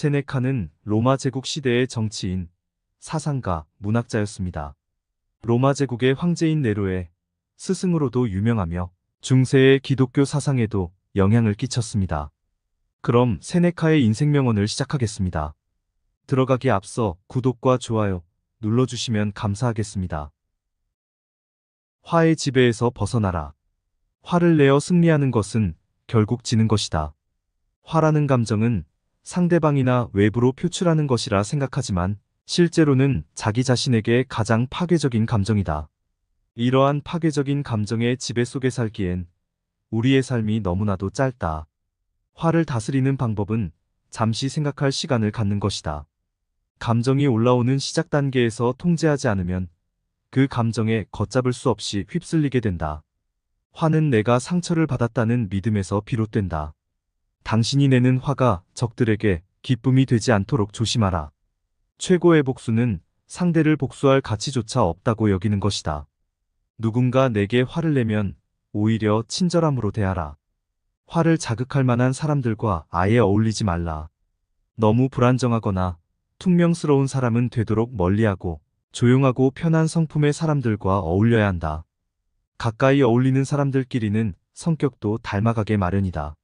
세네카는 로마 제국 시대의 정치인, 사상가, 문학자였습니다. 로마 제국의 황제인 네로의 스승으로도 유명하며 중세의 기독교 사상에도 영향을 끼쳤습니다. 그럼 세네카의 인생 명언을 시작하겠습니다. 들어가기 앞서 구독과 좋아요 눌러주시면 감사하겠습니다. 화의 지배에서 벗어나라. 화를 내어 승리하는 것은 결국 지는 것이다. 화라는 감정은 상대방이나 외부로 표출하는 것이라 생각하지만 실제로는 자기 자신에게 가장 파괴적인 감정이다. 이러한 파괴적인 감정의 지배 속에 살기엔 우리의 삶이 너무나도 짧다. 화를 다스리는 방법은 잠시 생각할 시간을 갖는 것이다. 감정이 올라오는 시작 단계에서 통제하지 않으면 그 감정에 걷잡을 수 없이 휩쓸리게 된다. 화는 내가 상처를 받았다는 믿음에서 비롯된다. 당신이 내는 화가 적들에게 기쁨이 되지 않도록 조심하라. 최고의 복수는 상대를 복수할 가치조차 없다고 여기는 것이다. 누군가 내게 화를 내면 오히려 친절함으로 대하라. 화를 자극할 만한 사람들과 아예 어울리지 말라. 너무 불안정하거나 퉁명스러운 사람은 되도록 멀리하고 조용하고 편한 성품의 사람들과 어울려야 한다. 가까이 어울리는 사람들끼리는 성격도 닮아가게 마련이다.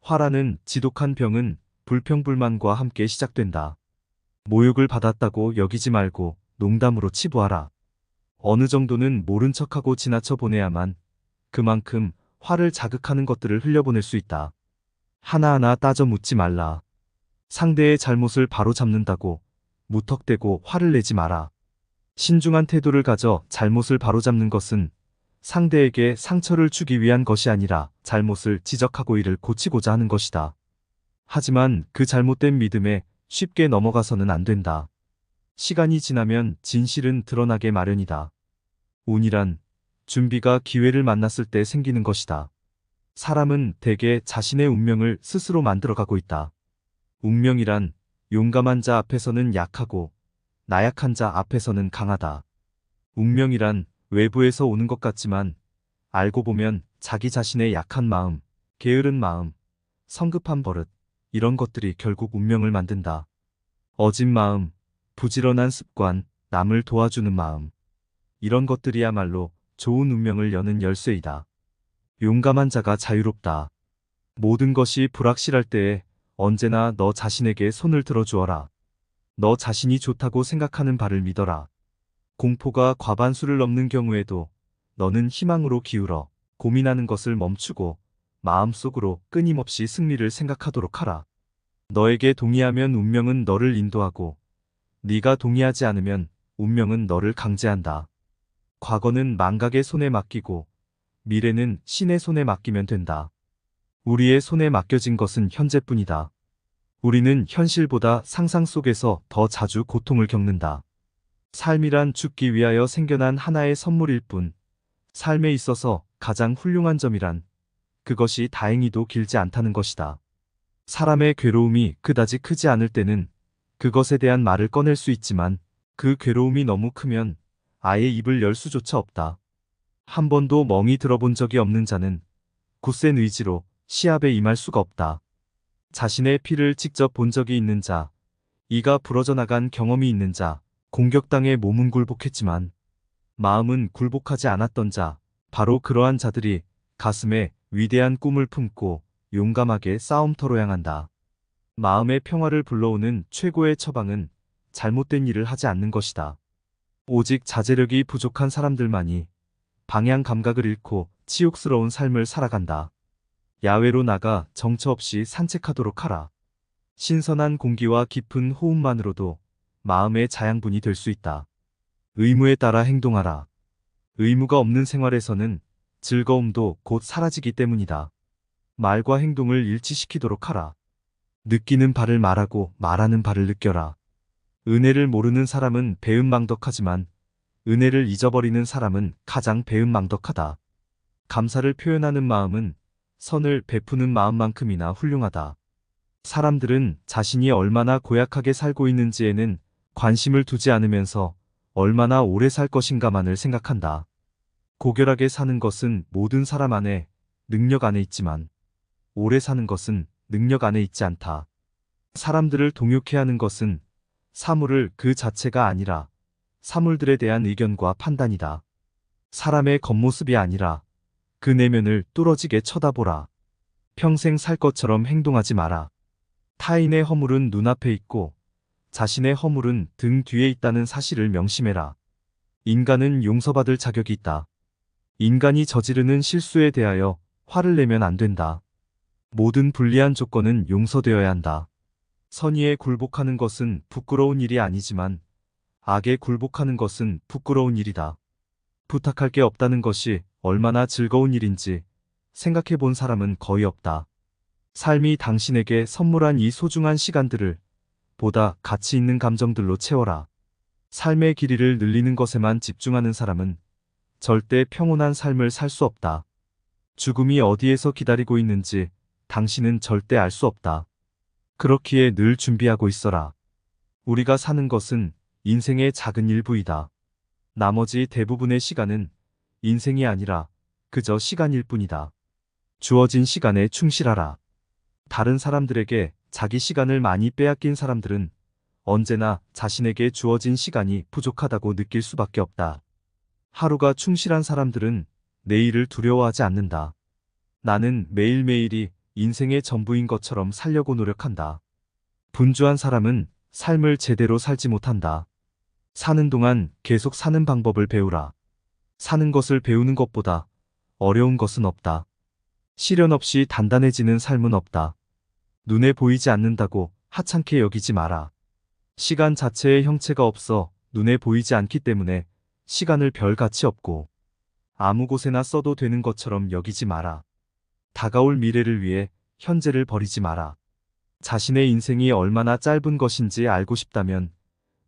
화라는 지독한 병은 불평불만과 함께 시작된다. 모욕을 받았다고 여기지 말고 농담으로 치부하라. 어느 정도는 모른 척하고 지나쳐 보내야만 그만큼 화를 자극하는 것들을 흘려보낼 수 있다. 하나하나 따져 묻지 말라. 상대의 잘못을 바로 잡는다고 무턱대고 화를 내지 마라. 신중한 태도를 가져 잘못을 바로잡는 것은 상대에게 상처를 주기 위한 것이 아니라 잘못을 지적하고 이를 고치고자 하는 것이다. 하지만 그 잘못된 믿음에 쉽게 넘어가서는 안 된다. 시간이 지나면 진실은 드러나게 마련이다. 운이란 준비가 기회를 만났을 때 생기는 것이다. 사람은 대개 자신의 운명을 스스로 만들어가고 있다. 운명이란 용감한 자 앞에서는 약하고 나약한 자 앞에서는 강하다. 운명이란 외부에서 오는 것 같지만 알고 보면 자기 자신의 약한 마음, 게으른 마음, 성급한 버릇, 이런 것들이 결국 운명을 만든다. 어진 마음, 부지런한 습관, 남을 도와주는 마음. 이런 것들이야말로 좋은 운명을 여는 열쇠이다. 용감한 자가 자유롭다. 모든 것이 불확실할 때에 언제나 너 자신에게 손을 들어주어라. 너 자신이 좋다고 생각하는 바를 믿어라. 공포가 과반수를 넘는 경우에도 너는 희망으로 기울어 고민하는 것을 멈추고 마음속으로 끊임없이 승리를 생각하도록 하라. 너에게 동의하면 운명은 너를 인도하고 네가 동의하지 않으면 운명은 너를 강제한다. 과거는 망각의 손에 맡기고 미래는 신의 손에 맡기면 된다. 우리의 손에 맡겨진 것은 현재뿐이다. 우리는 현실보다 상상 속에서 더 자주 고통을 겪는다. 삶이란 죽기 위하여 생겨난 하나의 선물일 뿐, 삶에 있어서 가장 훌륭한 점이란 그것이 다행히도 길지 않다는 것이다. 사람의 괴로움이 그다지 크지 않을 때는 그것에 대한 말을 꺼낼 수 있지만 그 괴로움이 너무 크면 아예 입을 열 수조차 없다. 한 번도 멍이 들어본 적이 없는 자는 굳센 의지로 시합에 임할 수가 없다. 자신의 피를 직접 본 적이 있는 자, 이가 부러져 나간 경험이 있는 자, 공격당해 몸은 굴복했지만 마음은 굴복하지 않았던 자, 바로 그러한 자들이 가슴에 위대한 꿈을 품고 용감하게 싸움터로 향한다. 마음의 평화를 불러오는 최고의 처방은 잘못된 일을 하지 않는 것이다. 오직 자제력이 부족한 사람들만이 방향 감각을 잃고 치욕스러운 삶을 살아간다. 야외로 나가 정처 없이 산책하도록 하라. 신선한 공기와 깊은 호흡만으로도 마음의 자양분이 될 수 있다. 의무에 따라 행동하라. 의무가 없는 생활에서는 즐거움도 곧 사라지기 때문이다. 말과 행동을 일치시키도록 하라. 느끼는 바를 말하고 말하는 바를 느껴라. 은혜를 모르는 사람은 배은망덕하지만 은혜를 잊어버리는 사람은 가장 배은망덕하다. 감사를 표현하는 마음은 선을 베푸는 마음만큼이나 훌륭하다. 사람들은 자신이 얼마나 고약하게 살고 있는지에는 관심을 두지 않으면서 얼마나 오래 살 것인가만을 생각한다. 고결하게 사는 것은 모든 사람 안에 능력 안에 있지만 오래 사는 것은 능력 안에 있지 않다. 사람들을 동요케 하는 것은 사물을 그 자체가 아니라 사물들에 대한 의견과 판단이다. 사람의 겉모습이 아니라 그 내면을 뚫어지게 쳐다보라. 평생 살 것처럼 행동하지 마라. 타인의 허물은 눈앞에 있고 자신의 허물은 등 뒤에 있다는 사실을 명심해라. 인간은 용서받을 자격이 있다. 인간이 저지르는 실수에 대하여 화를 내면 안 된다. 모든 불리한 조건은 용서되어야 한다. 선의에 굴복하는 것은 부끄러운 일이 아니지만 악에 굴복하는 것은 부끄러운 일이다. 부탁할 게 없다는 것이 얼마나 즐거운 일인지 생각해 본 사람은 거의 없다. 삶이 당신에게 선물한 이 소중한 시간들을 보다 가치 있는 감정들로 채워라. 삶의 길이를 늘리는 것에만 집중하는 사람은 절대 평온한 삶을 살 수 없다. 죽음이 어디에서 기다리고 있는지 당신은 절대 알 수 없다. 그렇기에 늘 준비하고 있어라. 우리가 사는 것은 인생의 작은 일부이다. 나머지 대부분의 시간은 인생이 아니라 그저 시간일 뿐이다. 주어진 시간에 충실하라. 다른 사람들에게 자기 시간을 많이 빼앗긴 사람들은 언제나 자신에게 주어진 시간이 부족하다고 느낄 수밖에 없다. 하루가 충실한 사람들은 내일을 두려워하지 않는다. 나는 매일매일이 인생의 전부인 것처럼 살려고 노력한다. 분주한 사람은 삶을 제대로 살지 못한다. 사는 동안 계속 사는 방법을 배우라. 사는 것을 배우는 것보다 어려운 것은 없다. 시련 없이 단단해지는 삶은 없다. 눈에 보이지 않는다고 하찮게 여기지 마라. 시간 자체의 형체가 없어 눈에 보이지 않기 때문에 시간을 별 가치 없고 아무 곳에나 써도 되는 것처럼 여기지 마라. 다가올 미래를 위해 현재를 버리지 마라. 자신의 인생이 얼마나 짧은 것인지 알고 싶다면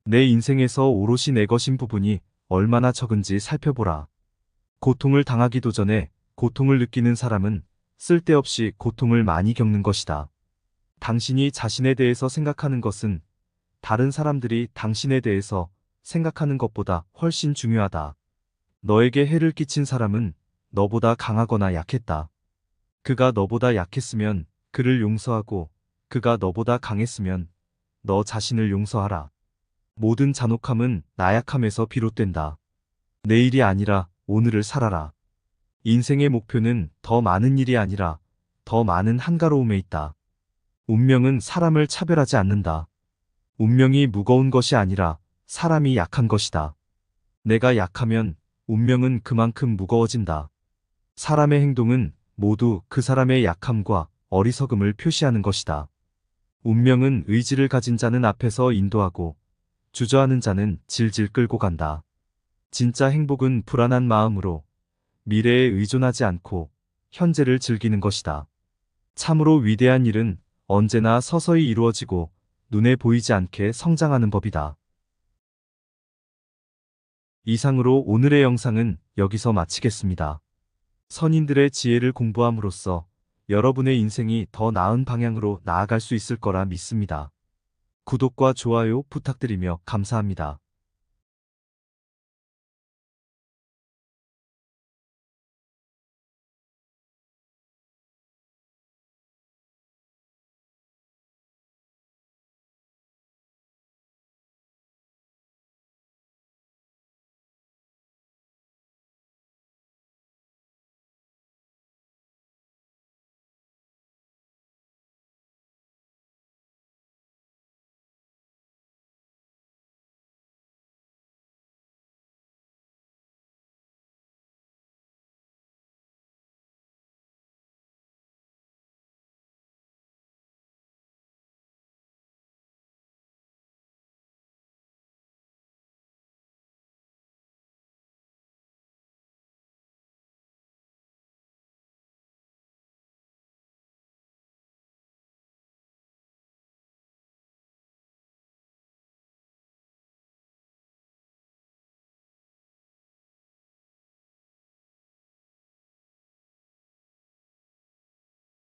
내 인생에서 오롯이 내 것인 부분이 얼마나 적은지 살펴보라. 고통을 당하기도 전에 고통을 느끼는 사람은 쓸데없이 고통을 많이 겪는 것이다. 당신이 자신에 대해서 생각하는 것은 다른 사람들이 당신에 대해서 생각하는 것보다 훨씬 중요하다. 너에게 해를 끼친 사람은 너보다 강하거나 약했다. 그가 너보다 약했으면 그를 용서하고 그가 너보다 강했으면 너 자신을 용서하라. 모든 잔혹함은 나약함에서 비롯된다. 내일이 아니라 오늘을 살아라. 인생의 목표는 더 많은 일이 아니라 더 많은 한가로움에 있다. 운명은 사람을 차별하지 않는다. 운명이 무거운 것이 아니라 사람이 약한 것이다. 내가 약하면 운명은 그만큼 무거워진다. 사람의 행동은 모두 그 사람의 약함과 어리석음을 표시하는 것이다. 운명은 의지를 가진 자는 앞에서 인도하고 주저하는 자는 질질 끌고 간다. 진짜 행복은 불안한 마음으로 미래에 의존하지 않고 현재를 즐기는 것이다. 참으로 위대한 일은 언제나 서서히 이루어지고 눈에 보이지 않게 성장하는 법이다. 이상으로 오늘의 영상은 여기서 마치겠습니다. 선인들의 지혜를 공부함으로써 여러분의 인생이 더 나은 방향으로 나아갈 수 있을 거라 믿습니다. 구독과 좋아요 부탁드리며 감사합니다.